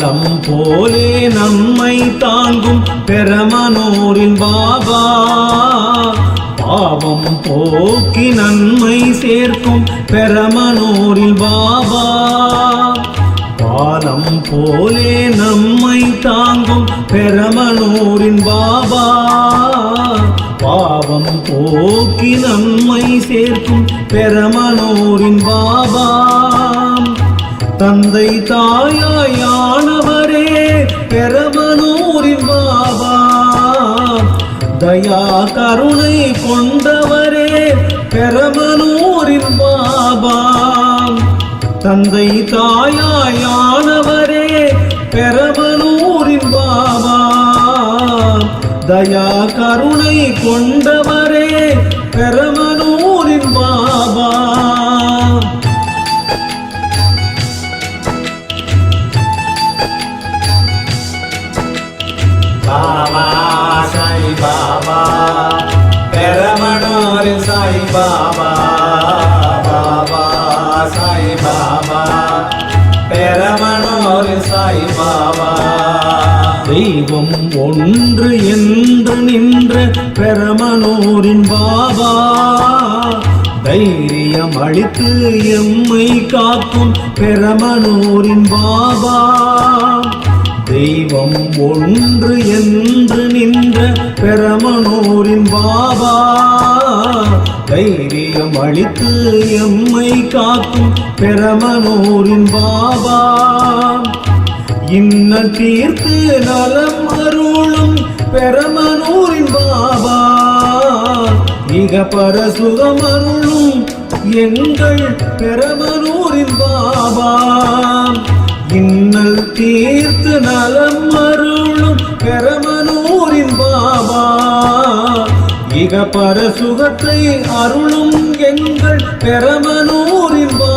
பாலம் போலே நம்மை தாங்கும் பெரமனூரின் பாபா. பாவம் போக்கி நன்மை சேர்க்கும் பெரமனூரில் பாபா. பாலம் போலே நம்மை தாங்கும் பெரமனூரின் பாபா. பாவம் போக்கி நம்மை சேர்க்கும் பெரமனூரின் பாபா. தந்தை தாயாயானவரே பெரமனூரின் பாபா தயா கருணை கொண்டவரே பெரமனூரின் பாபா தந்தை தாயாயானவரே பெரமனூரின் பாபா தயா கருணை கொண்டவரே பெரவ பாபா பாபா சாய் பாபா பெரமணூர் சாய் பாபா தெய்வம் ஒன்று என்று நின்ற பெரமனூரின் பாபா. தைரியம் அளித்து எம்மை காக்கும் பெரமனூரின் பாபா. தெய்வம் ஒன்று என்று நின்ற பெரமனூரின் பாபா. தைரியம் அளித்து எம்மை காக்கும் பெரமனூரின் பாபா. இன்ன தீர்த்து நலம் அருளும் பெரமனூரின் பாபா. மிக பரசுகம் அருளும் எங்கள் பெரமனூரின் பாபா. இன்னல் தீர்த்து நலம் இக பரசுகத்தை அருளும் எங்கள் பெரமனூரின் வா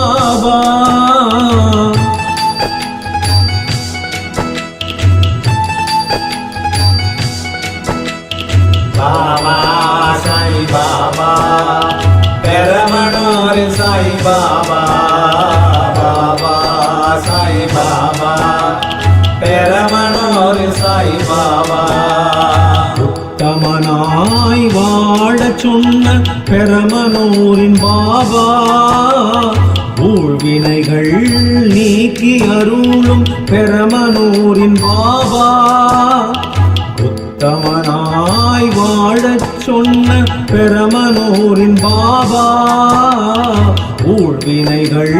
ஊழ்வினைகள்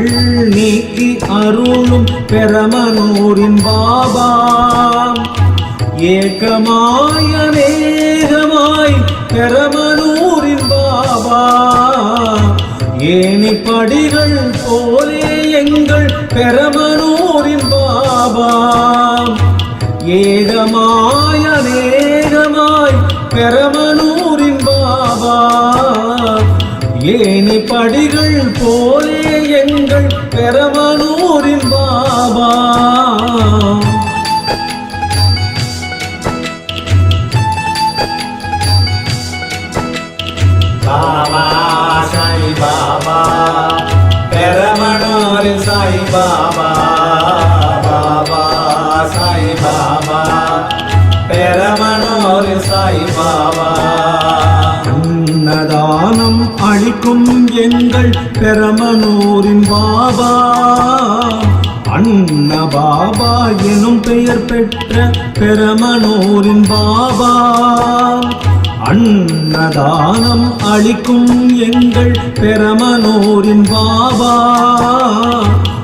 நீக்கி அருளும் பெரமனூரின் பாபா. ஏகமாய் அநேகமாய் பெரமனூரின் பாபா. ஏனி படிகள் போலே எங்கள் பெரமனூரின் பாபா. ஏகமாய் அநேகமாய் பெரமனூரின் பாபா. ஏனி படிகள் போலே எங்கள் பெரமனூரின் பாபா. பாபா சாய் பாபா பெரமணூர் சாய் பாபா. பாபா சாய் பாபா பெரமணூர் சாய் பாபா. அளிக்கும் எங்கள் பெரமனூரின் பாபா. அண்ண பாபா எனும் பெயர் பெற்ற பெரமனூரின் பாபா. அன்னதானம் அளிக்கும் எங்கள் பெரமனூரின் பாபா.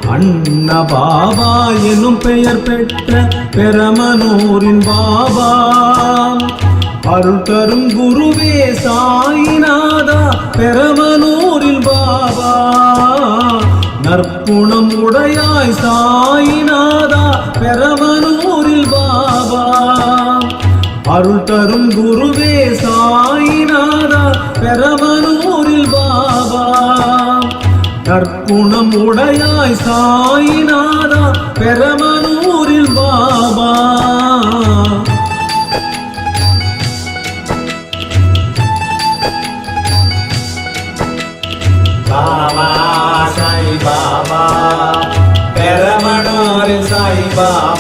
அன்ன பாபா எனும் பெயர் பெற்ற பெரமனூரின் பாபா. அருள் தரும் குருவே சாயிநாதா பெரமனூரில் பாபா. நற்புணம் உடையாய் சாயிநாதா பெரமனூரில் பாபா. அருள் தரும் குருவே சாயிநாதா பெரமனூரில் பாபா. நற்குணம் உடையாய் சாயிநாதா பெரமனூரில் பாபா. சாய்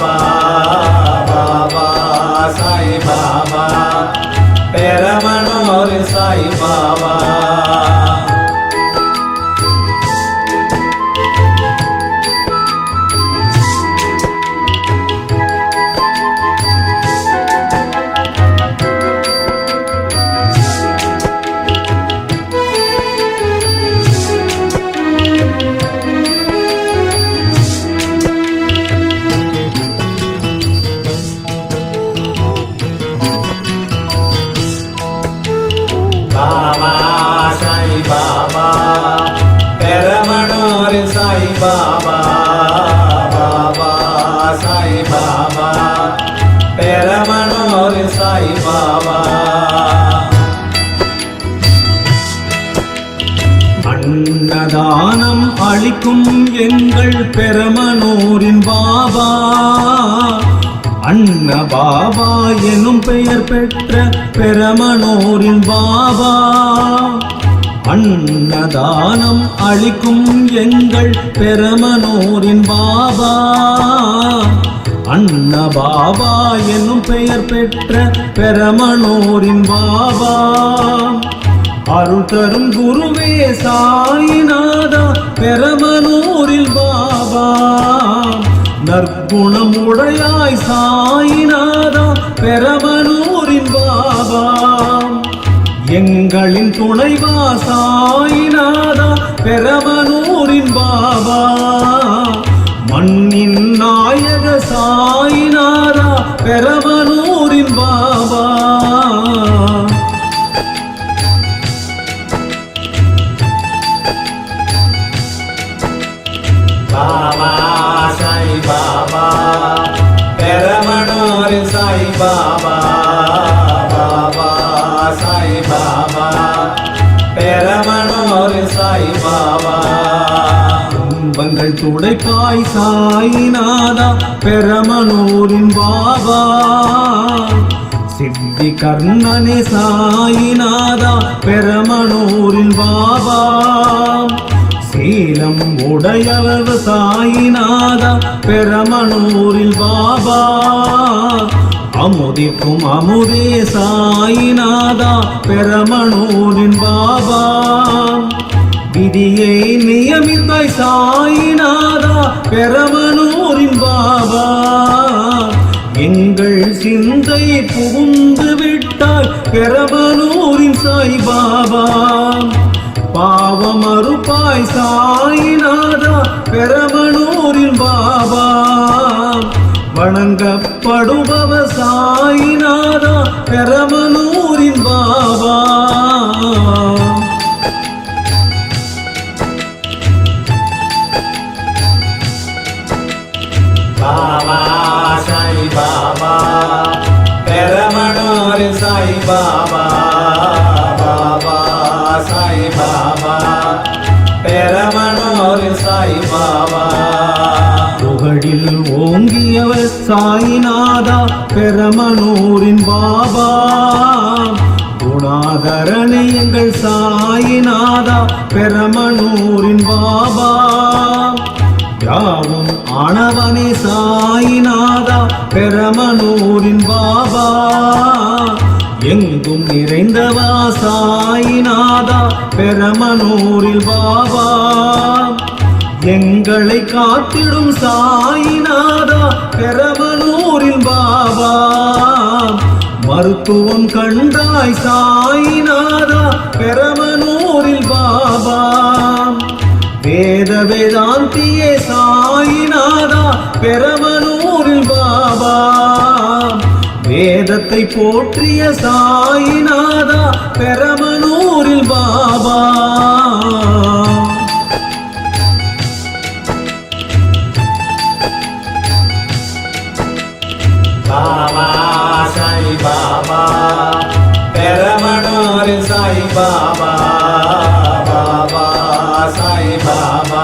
அன்னதானம் அளிக்கும் எங்கள் பெரமனூரின் பாபா. அன்ன பாபா எனும் பெயர் பெற்ற பெரமனூரின் பாபா. அன்னதானம் அளிக்கும் எங்கள் பெரமனூரின் பாபா. அன்ன பாபா எனும் பெயர் பெற்ற பெரமனூரின் பாபா. அருள் தரும் குருவே சாயிநாதா பெரமனூரில் பாபா. நற்குணம் உடையாய் சாயிநாதா பெரமனூரின் பாபா. எங்களின் துணைவா சாயிநாதா பெரமனூரின் பாபா. மண்ணின் நாயக சாயிநாதா பெரமனூரின் துடைப்பாய் சாயினாதா பெரமனூரின் பாபா. சித்தி கர்ணனே சாயினாதா பெரமனூரின் பாபா. சீலம் உடையவர் சாயினாதா பெரமனூரில் பாபா. அமுதிக்கும் அமுதே சாயினாதா பெரமனூரின் பாபா. விதியை நியமித்தாய் சாயினாதா பெரமனூரின் பாபா. எங்கள் சிந்தை புகுந்து விட்டாய் பெரமனூரின் சாய் பாபா. பாவம் அறுப்பாய் சாயினாதா பெரமனூரில் பாபா. வணங்கப்படுபவ சாயினாதா பெறவனூரின் பாபா. ரமணூரின் பாபா குணாதரணி எங்கள் சாயிநாதா பெரமனூரின் பாபா. யாவும் ஆனவனே சாயிநாதா பெரமனூரின் பாபா. எங்கும் நிறைந்தவா சாயிநாதா பெரமனூரில் பாபா. எங்களை காத்திடும் சாயிநாதா பெரமனூரில் பாபா மருத்துவம் கண்டாய் சாயிநாதா பெரமனூரில் பாபா. வேத வேதாந்தியே சாயிநாதா பெரமனூரில் பாபா. வேதத்தை போற்றிய சாயிநாதா பெரமனூரில் பாபா. சாய் பாபா பாபா சாய் பாபா.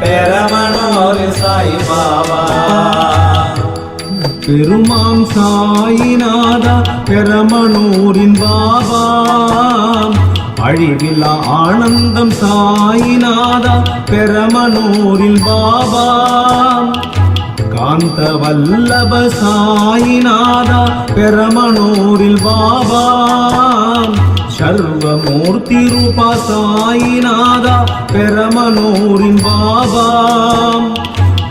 பெரமனூர் சாய் பாபா. பெருமாம் சாயிநாதா பெரமனூரின் பாபா. அழிவில்லா ஆனந்தம் சாயிநாதா பெரமனூரில் பாபா. காந்த வல்லப சாயிநாதா பெரமனூரில் பாபா. சர்வமூர்த்தி ரூபா சாயிநாதா பெரமனூரின் பாபாம்.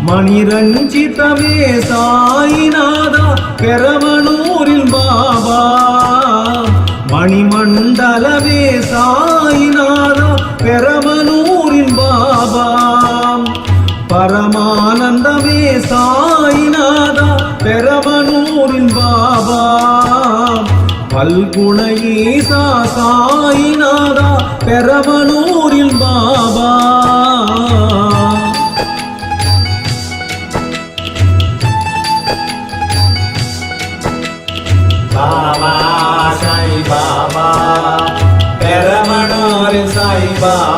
மணிரஞ்சிதமே சாயிநாதா பெரமனூரில் பாபா மணிமண்டலமே சாயிநாதா பல்குண சாயினாதா சாயிநாதா பாபா. பாபா சாய் பாபா பெரமணோர் சாய் பாபா.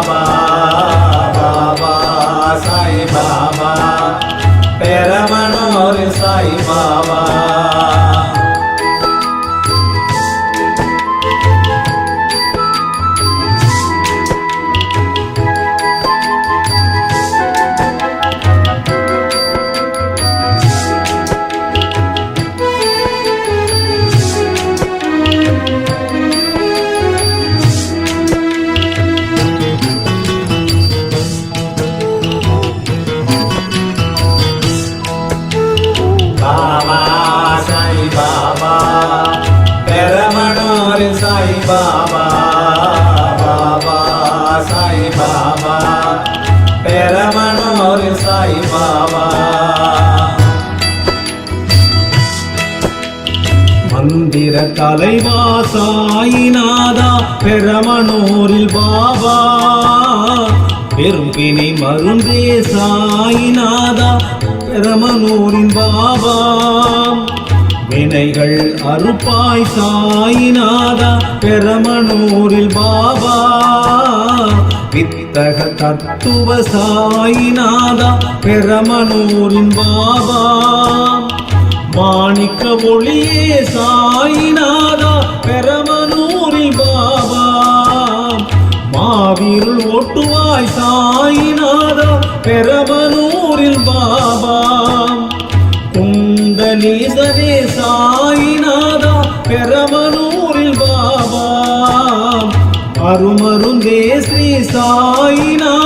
தலைவா சாயிநாதா பெரமனூரில் பாபா. பெரும்பினை மருந்தே சாயிநாதா பெரமனூரின் பாபா. வினைகள் அறுப்பாய் சாயிநாதா பெரமனூரில் பாபா. வித்தக தத்துவ சாயிநாதா பெரமனூரின் பாபா. மாணிக்க ஒளியே சாயினாதா பெரமனூரில் பாபா. மாவீருள் ஓட்டுவாய் சாயினாதா பெரமனூரில் பாபா. குண்டலீசரே சாயினாதா பெரமனூரில் பாபா. அருமருந்தே ஸ்ரீ சாயினா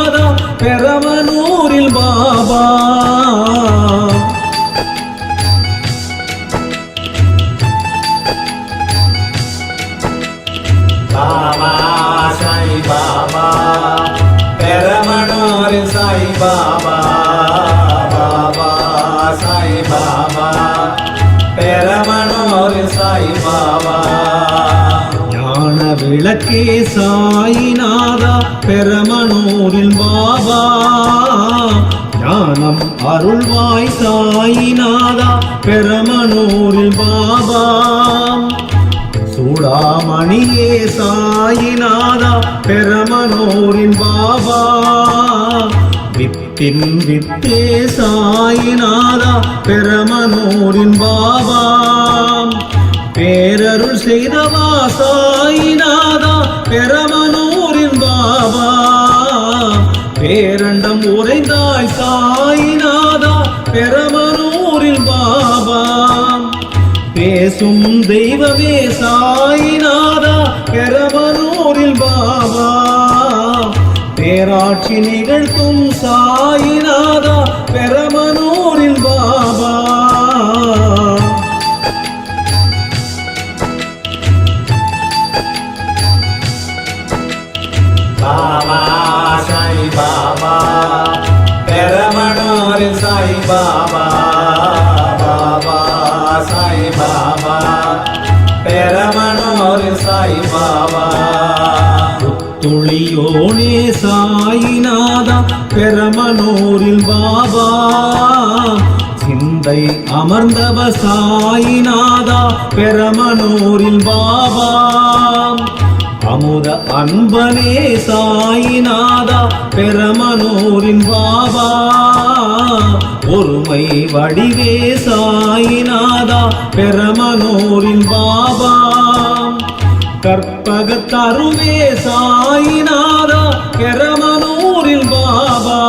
விளக்கே சாயிநாதா பெரமனூரில் பாபா. ஞானம் அருள்வாய் சாயிநாதா பெரமனூரில் பாபா. சூடாமணியே சாயிநாதா பெரமனூரின் பாபா. வித்தின் வித்தே சாயிநாதா பெரமனூரின் பாபா. பேரருள் செய்தவா சாயிநாதா பெரமனூரின் பாபா. பேரண்டம் உரைந்தாய் சாயினாதா பெரமனூரில் பாபா. பேசும் தெய்வமே சாயினாதா பெரமனூரில் பாபா. பேராட்சி நிகழ்த்தும் சாயி பாபா பாபா சாய் பாபா பெரமணோர் சாய் பாபா. துளியோனே சாயிநாதா பெரமனூரில் பாபா. சிந்தை அமர்ந்தவ சாயிநாதா பெரமனூரில் பாபா. அமுத அன்பனே சாயிநாதா பெரமனூரின் பாபா. ஒருமை வடிவே சாயினாதா பெரமனூரின் பாபா. கற்பக தருவே சாயினாதா பெரமனூரில் பாபா.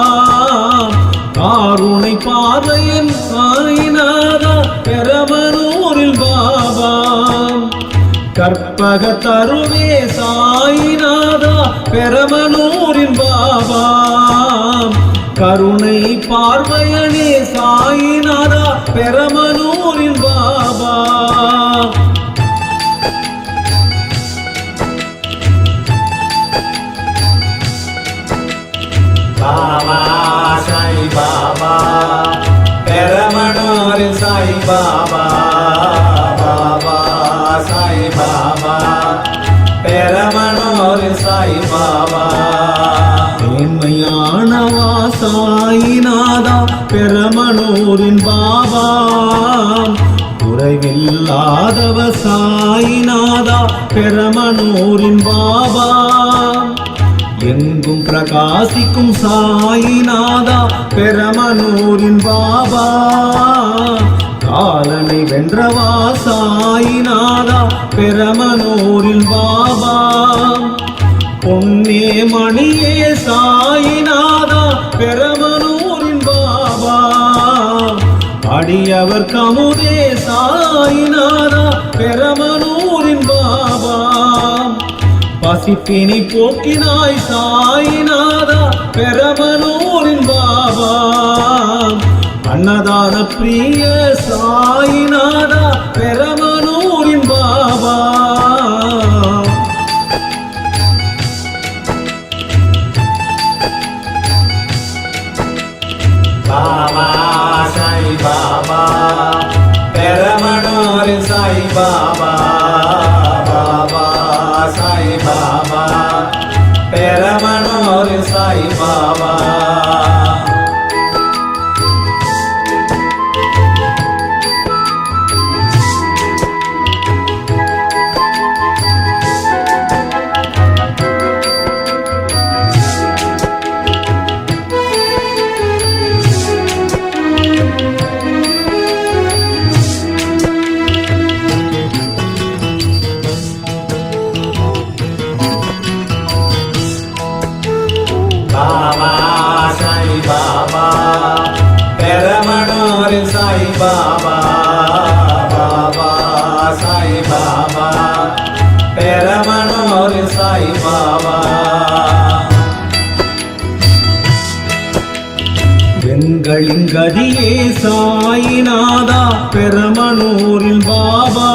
காருணை பார்வையன் சாயினாதா பெரமனூரில் பாபா. கற்பக தருவே சாயினாதா பெரமனூரின் பாபா. கருணை பார்வையனே சாயினாரா? பெரமனூரின் பெரமனூரின் பாபா குறைவில்லாதவ சாயிநாதா பெரமனூரின் பாபா எங்கும் பிரகாசிக்கும் சாயிநாதா பெரமனூரின் பாபா காலனை வென்றவா சாயிநாதா பெரமனூரின் பாபா பொன்னே மணியே சாயிநாதா அடியவர் கமுதே சாயினாரா? பெரமனூரின் பாபா. பசிப்பினி போக்கினாய் சாயினாரா? பெரமனூரின் பாபா. அன்னதான பிரிய சாயினாரா? பெரமனூரின் பாபா. பெரமனூரில் பெருமனூரில் பாபா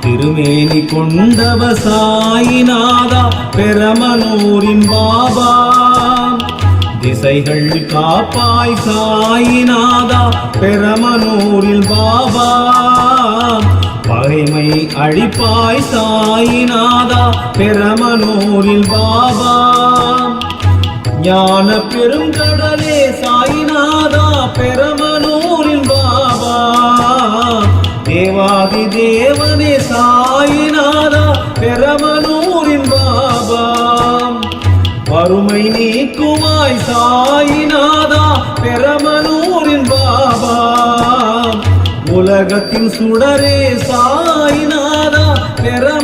திருமேனி கொண்டவ சாயிநாதா பெருமனூரின் பாபா. திசைகள் காப்பாய் சாயிநாதா பெருமனூரில் பாபா. பகைமை அழிப்பாய் சாயிநாதா பெருமனூரில் பாபா. ஞான பெருங்கடலே சாயிநாதா பெரும் தேவாதி தேவனே சாயிநாதா பெரமனூரின் பாபாம். வறுமை நீக்குமாய் சாயினாதா பெரமனூரின் பாபாம். உலகத்தின் சுடரே சாயினாதா பெரம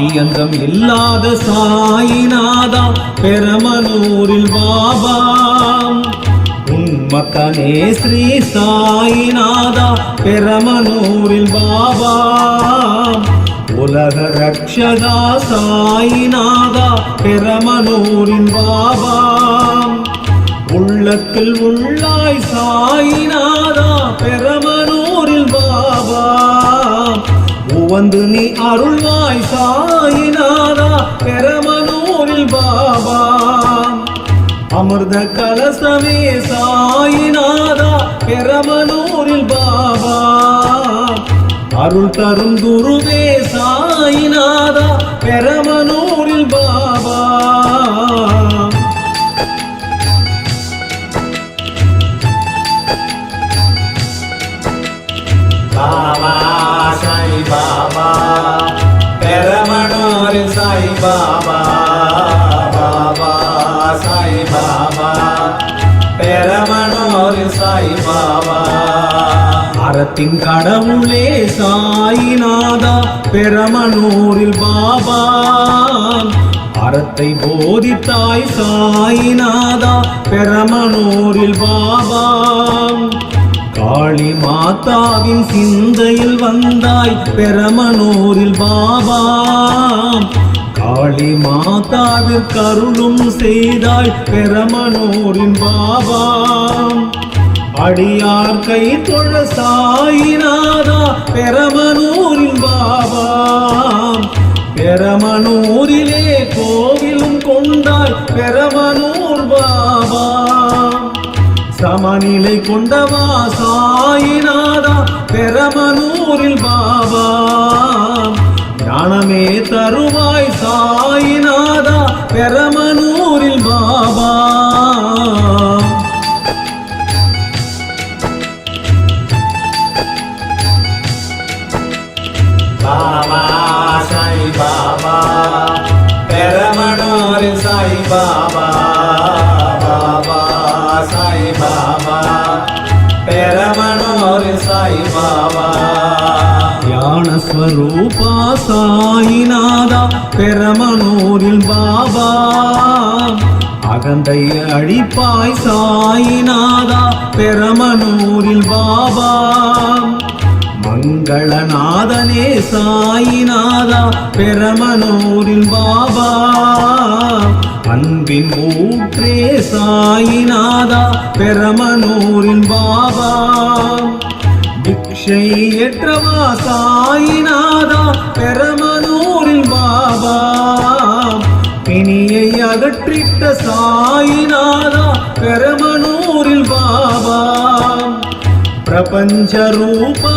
ஆதியந்தம் இல்லாத சாயிநாதா பெரமனூரில் பாபா. உன்மத்தனே ஸ்ரீ சாயிநாதா பெரமனூரில் பாபா. உலக ரக்ஷதா சாயிநாதா பெரமனூரின் பாபா. உள்ளத்தில் உள்ளாய் சாயிநாதா பெரமனூரில் உவந்து நீ அருள்வாய் சாயினாரா பெரமனூரில் பாபா. அமிர்த கலசமே சாயினாரா பெரமனூரில் பாபா. அருள் தரும் குருவே சாயினாரா பெரமனூரில் பாபா பாபா. பெரமனூரில் சாய் பாபா. பாபா சாய் சாய் பாபா. அறத்தின் கடவுளே சாயிநாதா பெரமனூரில் பாபா. அறத்தை போதித்தாய் சாயிநாதா பெரமனூரில் பாபா. காளி மாதாவின் சிந்தையில் வந்தாய் பெரமனூரில் பாபா. காளி மாதாவிற்கு அருளும் செய்தாய் பெரமனூரின் பாபா அடியார் கை தொழ சாயினாதா பெரமனூரின் பாபா பெரமனூரிலே கோவிலும் கொண்டாய் பெரமனூர் பாபா சமநிலை கொண்டவா சாயினாதா பெரமனூரில் பாபா ஞானமே தருவாய் சாயினாதா பெரமனூரில் பாபா பாபா சாய் பாபா பெரமனூரில் சாய் பாபா பாபா சாய் பாபா ஸ்வரூபா சாயிநாதா பெரமனூரில் பாபா அகந்தை அழிப்பாய் சாயிநாதா பெரமனூரில் பாபா மங்களநாதனே சாயிநாதா பெரமனூரில் பாபா அன்பின் ஊற்றே சாயிநாதா பெரமனூரில் பாபா பிக்ஷை ஏற்றவா சாயிநாதா பெரமனூரில் பாபா. பிணியை அகற்றிட்ட சாயினாதா பெரமனூரில் பாபா. பிரபஞ்ச ரூபா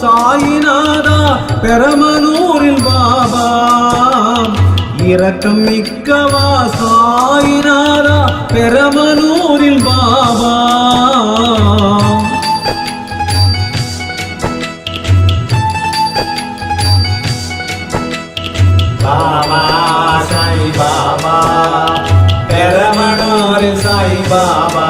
சாயினாதா பெரமனூரில் பாபா. இரக்கம் மிக்கவா சாயினாதா பெரமனூரில் பாபா. சாய்